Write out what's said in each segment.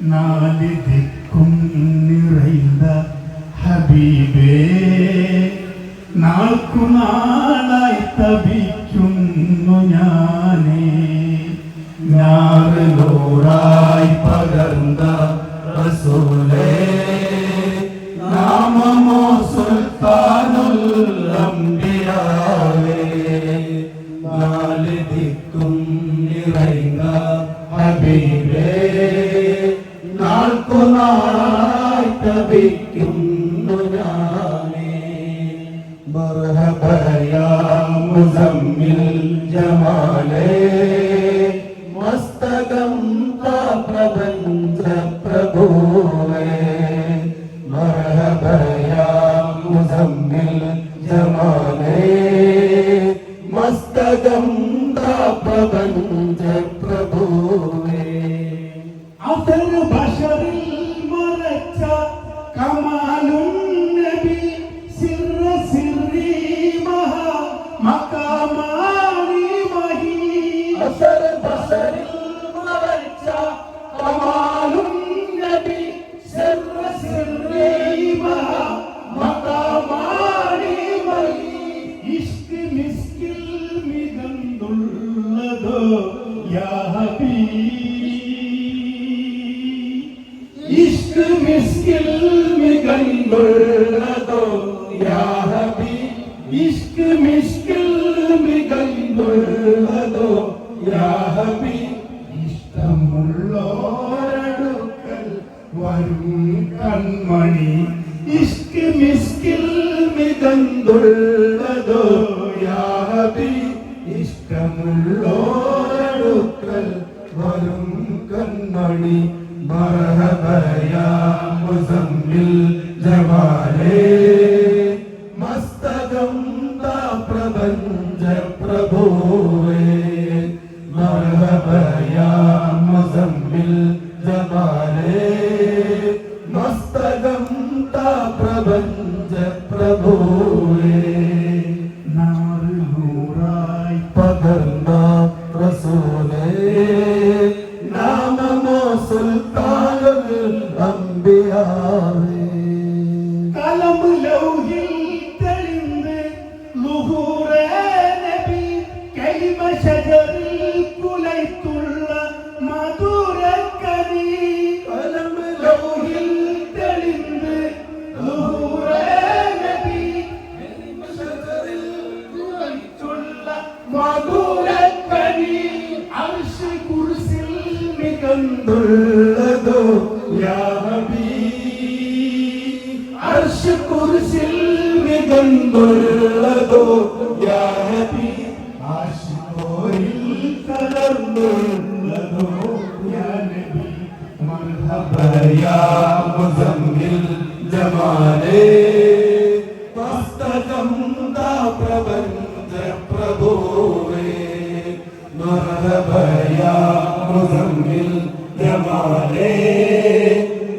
നാല് ദിക്കും നിറൈந்த ഹബീബേ നാൾക്കു നാളായി തപിക്കുന്നു ഞാനേ. ഞാറ് നൂറായി പകർന്ന റസൂലേ നാമമോ സുൽത്താനുൽ അംബിയാവേ. നാല് ദിക്കും നിറൈന്ന ഹബീബേ നാളായി തപിക്കുന്നു ഞാനേ. മർഹബയാ മുസമ്മിൽ ജമാലേ. മസ്തകം പ്രപഞ്ച പ്രഭുവേ മർഹബയാ മുസമ്മിൽ ജമാലേ. മസ്തകം പ്രപഞ്ച യാ ഹബീബ് ഇഷ്ക് മിസ്കിൽ മികന്തുള്ളതോ യാ ഹബീബ് ഇഷ്ക് മിസ്കിൽ മികന്തുള്ളതോ യാ ഹബീബ് ഇഷ്ടമുള്ളോരടുക്കൽ വരും ഇഷ്ക് മിസ്കിൽ മികന്തുള്ളതോ യാഹബി. ഹബീബ് മുസമ്മിൽ ജവാലേ. മസ്തകം താ പ്രപഞ്ച പ്രഭോവേ. മർഹബയാ മുസമ്മിൽ ജവാലേ. മസ്തകം താ പ്രപഞ്ച പ്രഭുവേ. അംബിയാവേ കലം ലൗഹിൽ തെളിന്ന് ലുഹൂറേ നബി കലിമ ശജറിൽ കുലൈത്തുള്ള മധുര കവി കലം ലൗഹിൽ തെളിന്ന് ലുഹൂറേ നബി കലിമ ശജറിൽ കുലൈത്തുള്ള മധുര കവി അർശ് കുർസിൽ മികന്തുള്ളതോ കുർസിൽ മികന്തുള്ളതോ യാ ഹബീബ് ആശിക്കോരിൽ കലർന്നുള്ളതോ? യാനബി മർഹബ യാ മുസമ്മിൽ ജമാലേ. മസ്തകം താ പ്രപഞ്ച പ്രഭോവേ മർഹബ യാ മുസമ്മിൽ ജമാലേ.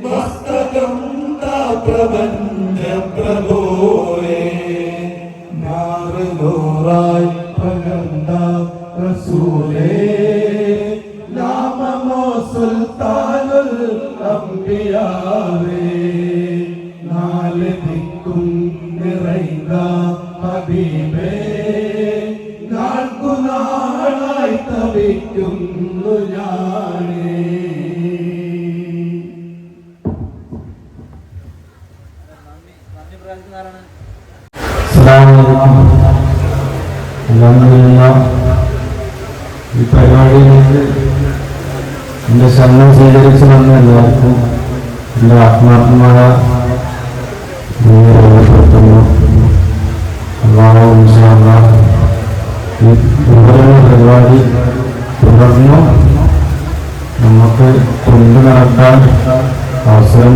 മസ്തകം താ പ്രപഞ്ച പ്രഭുവേ നാറ് നൂറായി പകർന്ന റസൂലേ നാമമോ സുൽത്താനുൽ അംബിയാവേ നാല് ദിക്കും നിറൈക ഹബീബേ നാൾക്കു നാളായി തപിക്കുന്നു ഞാനേ. ഈ പരിപാടിയിലേക്ക് എന്റെ ശരണം സ്വീകരിച്ചു വന്ന എല്ലാവർക്കും എന്റെ ആത്മാർത്ഥമായ രേഖപ്പെടുത്തുന്നു അള്ളാഹു ഇൻഷാല്ല ഈ ഉപകരണ പരിപാടി തുടർന്നും നമുക്ക് കൊണ്ടു നടക്കാൻ അവസരം